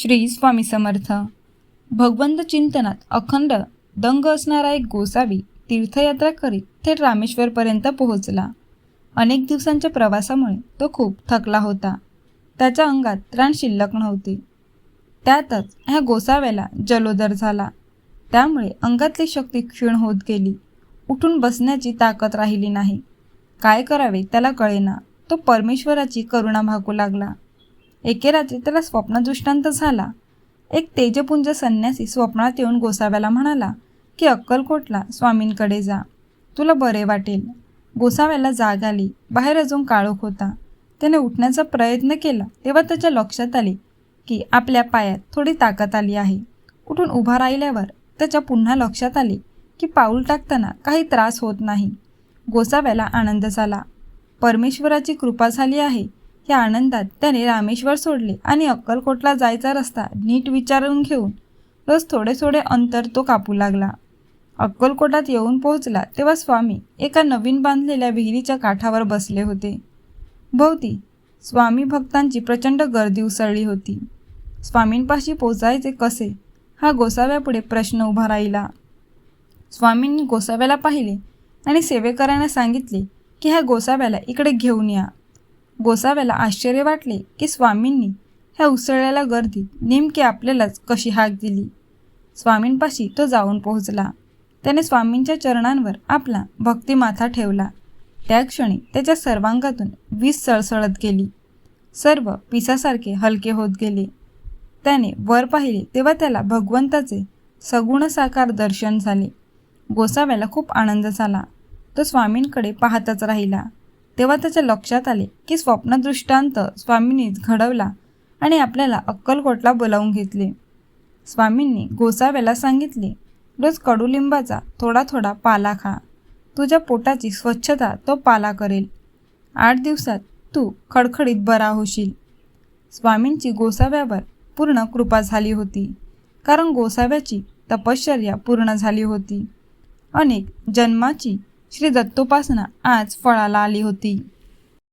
श्री स्वामी समर्थ. भगवंत चिंतनात अखंड दंग असणारा एक गोसावी तीर्थयात्रा करीत थेट रामेश्वरपर्यंत पोहोचला. अनेक दिवसांच्या प्रवासामुळे तो खूप थकला होता. त्याच्या अंगात त्राण शिल्लक नव्हते. त्यातच ह्या गोसाव्याला जलोदर झाला. त्यामुळे अंगातली शक्ती क्षीण होत गेली. उठून बसण्याची ताकद राहिली नाही. काय करावे त्याला कळेना. तो परमेश्वराची करुणा भागू लागला. एके रात्री त्याला स्वप्नदृष्टांत झाला. एक तेजपुंज संन्यासी स्वप्नात येऊन गोसाव्याला म्हणाला की अक्कलकोटला स्वामींकडे जा. तुला बरे वाटेल. गोसाव्याला जाग आली. बाहेर अजून काळोख होता. त्याने उठण्याचा प्रयत्न केला तेव्हा त्याच्या लक्षात आले की आपल्या पायात थोडी ताकद आली आहे. उठून उभा राहिल्यावर त्याच्या पुन्हा लक्षात आले की पाऊल टाकताना काही त्रास होत नाही. गोसाव्याला आनंद झाला. परमेश्वराची कृपा झाली आहे. या आनंदात त्याने रामेश्वर सोडले आणि अक्कलकोटला जायचा रस्ता नीट विचारून घेऊन रोज थोडे थोडे अंतर तो कापू लागला. अक्कलकोटात येऊन पोहोचला तेव्हा स्वामी एका नवीन बांधलेल्या विहिरीच्या काठावर बसले होते. भोवती स्वामी भक्तांची प्रचंड गर्दी उसळली होती. स्वामींपाशी पोचायचे कसे? हा गोसाव्यापुढे प्रश्न उभा राहिला. स्वामींनी गोसाव्याला पाहिले आणि सेवेकरांना सांगितले की ह्या गोसाव्याला इकडे घेऊन या. गोसाव्याला आश्चर्य वाटले की स्वामींनी ह्या उसळलेल्या गर्दीत नेमकी आपल्यालाच कशी हाक दिली? स्वामींपाशी तो जाऊन पोहोचला. त्याने स्वामींच्या चरणांवर आपला भक्तिमाथा ठेवला. त्या क्षणी त्याच्या सर्वांगातून वीज सळसळत गेली. सर्व पिसासारखे हलके होत गेले. त्याने वर पाहिले तेव्हा त्याला भगवंताचे सगुण साकार दर्शन झाले. गोसाव्याला खूप आनंद झाला. तो स्वामींकडे पाहतच राहिला. तेव्हा त्याच्या लक्षात आले की स्वप्नदृष्टांत स्वामींनीच घडवला आणि आपल्याला अक्कलकोटला बोलावून घेतले. स्वामींनी गोसाव्याला सांगितले रोज कडुलिंबाचा थोडा थोडा पाला खा. तुझ्या पोटाची स्वच्छता तो पाला करेल. आठ दिवसात तू खडखडीत बरा होशील. स्वामींची गोसाव्यावर पूर्ण कृपा झाली होती कारण गोसाव्याची तपश्चर्या पूर्ण झाली होती. अनेक जन्माची श्री दत्तोपासना आज फळाला आली होती.